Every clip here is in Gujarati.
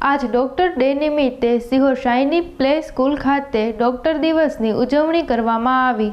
આજ ડૉક્ટર ડે નિમિત્તે સિહોર શાઇની પ્લે સ્કૂલ ખાતે ડૉક્ટર દિવસની ઉજવણી કરવામાં આવી.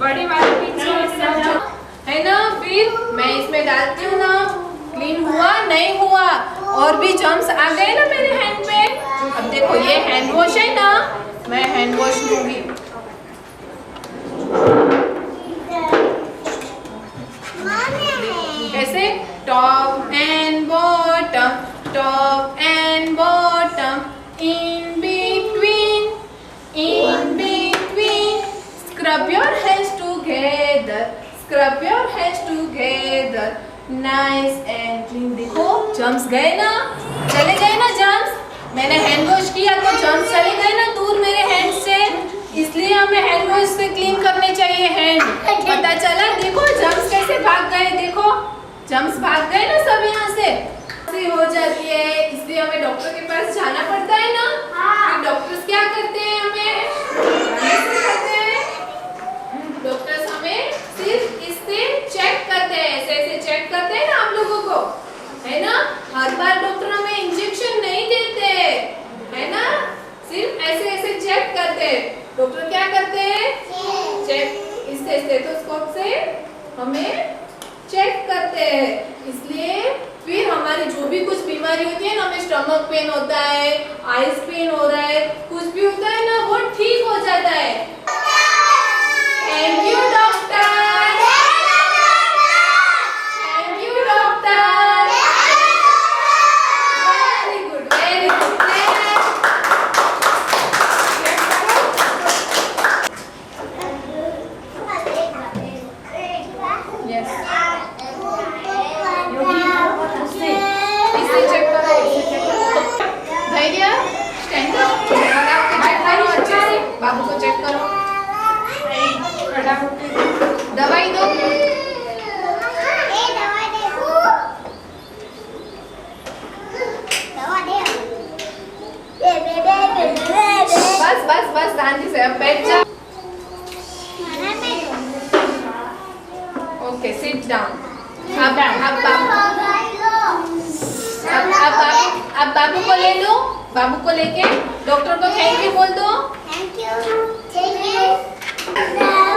बड़ी वाली पीछे है ना फिर मैं इसमें डालती हूँ ना क्लीन हुआ नहीं हुआ और भी जम्स आ गए ना मेरे हैंड पे। अब देखो ये हैंड वॉश है ना मैं हैंड वॉश लूँगी scrub your hands together. Nice and clean. देखो जम्स गए ना? चले गए ना जम्स मैंने हैंड वॉश किया तो जम्स चले गए ना दूर मेरे हैंड से? इसलिए हमें हैंड वॉश से क्लीन करने चाहिए हैंड पता चला? देखो जम्स कैसे भाग गए? देखो जम्स भाग गए ना सब यहाँ से? हो जाती है। इसलिए हमें डॉक्टर के पास जाना पड़ता है ना? फिर डॉक्टर्स क्या करते हैं हमें कैसे करते हैं डॉक्टर्स हमें सिर्फ़ इससे चेक करते हैं ऐसे ऐसे चेक करते हैं ना आप लोगों को है ना हर बार डॉक्टर हमें इंजेक्शन नहीं देते है ना सिर्फ़ ऐसे ऐसे चेक करते हैं डॉक्टर क्या करते हैं इससे स्टेथोस्कोप से हमें चेक करते हैं। इसलिए फिर हमारी जो भी कुछ बीमारी होती है ना, हमें स्टमक पेन होता है आइस पेन हो रहा है, कुछ भी होता है ना, वो ठीक हो जाता है। Thank you okay sit down अब अब बाबू अब अब बाबू अब बाबू को ले लो बाबू को लेके डॉक्टर को थैंक यू बोल दो Thank you. Thank you.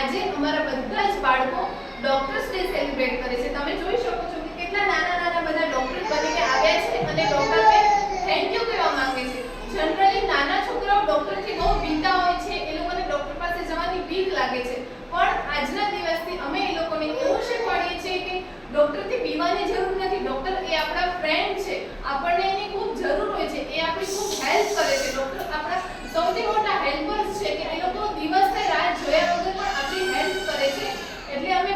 આજે અમારા બધા જ બાળકો ડોક્ટર્સ ડે સેલિબ્રેટ કરે છે. તમે જોઈ શકો છો કે કેટલા નાના નાના બધા ડોક્ટર બનીને આવ્યા છે અને ડોક્ટરને થેન્ક યુ કહેવા માંગે છે. જનરલી નાના છોકરાઓ ડોક્ટરથી બહુ બીતા હોય છે. એ લોકોને ડોક્ટર પાસે જવાની બીક લાગે છે પણ આજના દિવસથી અમે એ લોકોને એવું શીખવાડીએ છીએ કે ડોક્ટરથી બીવાની જરૂર નથી ડોક્ટર એ આપણા ફ્રેન્ડ છે આપણને એની ખૂબ જરૂર હોય છે એ આપણી ખૂબ હેલ્પ કરે છે ડોક્ટર આપણા સૌથી મોટા હેલ્પર્સ છે કે એ લોકો દિવસને રાત જોયા વગર પણ આપણી હેલ્પ કરે છે એટલે અમે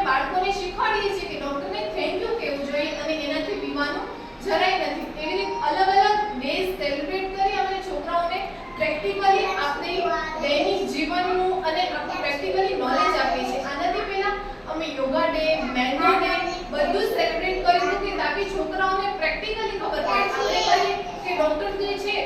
શીખવાડીએ છીએ કે ડોક્ટરને થેન્ક યુ કહેવું જોઈએ અને એનાથી બીવાનું જરાય નથી. એવી રીતે અલગ અલગ ડેઝ સેલિબ્રેટ કરી અમે છોકરાઓને પ્રેક્ટિકલી આપણી દૈનિક જીવનનું અને આપણું પ્રેક્ટિકલી નોલેજ આપીએ છીએ. આનાથી પહેલા અમે યોગા ડે, મેંગો ડે બધું જ સેલિબ્રેટ કર્યું કે તાકી છોકરાઓને પ્રેક્ટિકલી ખબર પડે. આપણે કહીએ કે ડોક્ટર જે છે,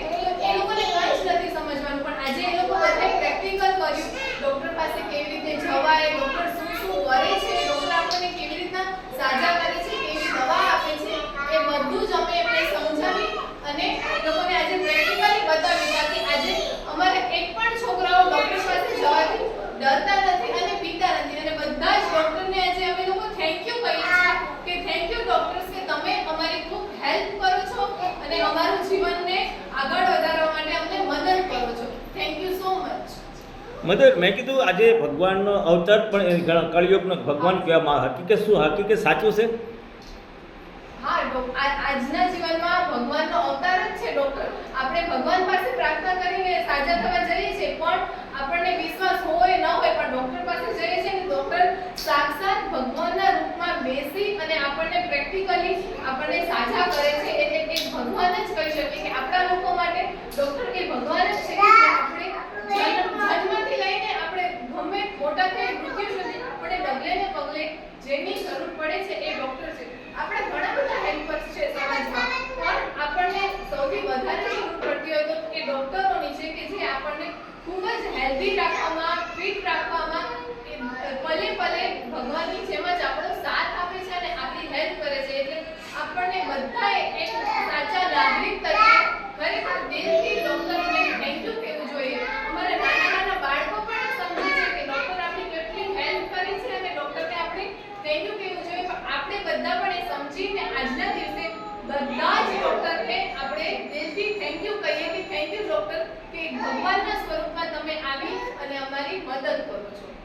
એ લોકોને કંઈ જ નથી સમજવાનું. પણ આજે એ લોકો બધે પ્રેક્ટિકલ કર્યું. ડોક્ટર પાસે કેવી રીતે જવાય, ડોક્ટર શું શું કરે છે ડોક્ટર આપણને કેવી રીતના સાજા કરે છે કેવી દવા આપે છે એ બધું જ અમે એમને સમજાવી અને એ લોકોને આજે પ્રેક્ટિકલી બતાવ્યું તાકી આજે અમારે એક પણ છોકરાઓ ડોક્ટર પાસે જવાથી ડરતા નથી અને બીતા નથી અને બધા જ ડોક્ટરને આજે અમે લોકો થેન્ક યુ કહીએ છીએ કે થેન્ક યુ ડોક્ટર્સ કે તમે અમારી ખૂબ હેલ્પ કરો છો અને અમારું જીવનને આગળ વધારવા માટે અમને મદદ કરો છો thank you so much mother, મેં કીધું આજે ભગવાનનો અવતાર, પણ કળિયુગનો ભગવાન કહેવામાં. હકીકત શું? હકીકત સાચું છે? આજના જીવનમાં ભગવાનનો અવતાર જ છે, ડોક્ટર. આપણે ભગવાન પાસે પ્રાર્થના કરીને સાજા જઈએ છીએ, પણ આપણને વિશ્વાસ હોય, ન હોય, પણ ડોક્ટર પાસે જઈએ છીએ ને સાક્ષાત ભગવાનના રૂપમાં બેસી અને આપણને પ્રેક્ટિકલી આપણને સાજા કરે છે, એટલે એ ભગવાન જ કહી શકીએ કે આપણા લોકો માટે ડોક્ટર કે ભગવાન કે જે આપણે જન્મ- જન્મથી લઈને આપણે ગમે મોટા થાય મૃત્યુ સુધી આપણે ડગલે ને પગલે જેની જરૂર પડે છે એ ડોક્ટર છે. આપણે ઘણા બધા હેલ્પર્સ છે સમાજમાં, પણ આપણને સૌથી વધારે જરૂર પડતી હોય તો એ ડોક્ટરોની છે કે જે આપણને ખૂબ જ હેલ્ધી રાખવામાં ફિટ રાખવામાં પલે પલે ભગવાનની જેમ જ આપણો સાથ આપે છે અને આપણી હેલ્પ કરે છે. એટલે આપણને બધાએ એક સાચા નાગરિક કે ભગવાનના સ્વરૂપમાં તમે આવી અને અમારી મદદ કરો છો.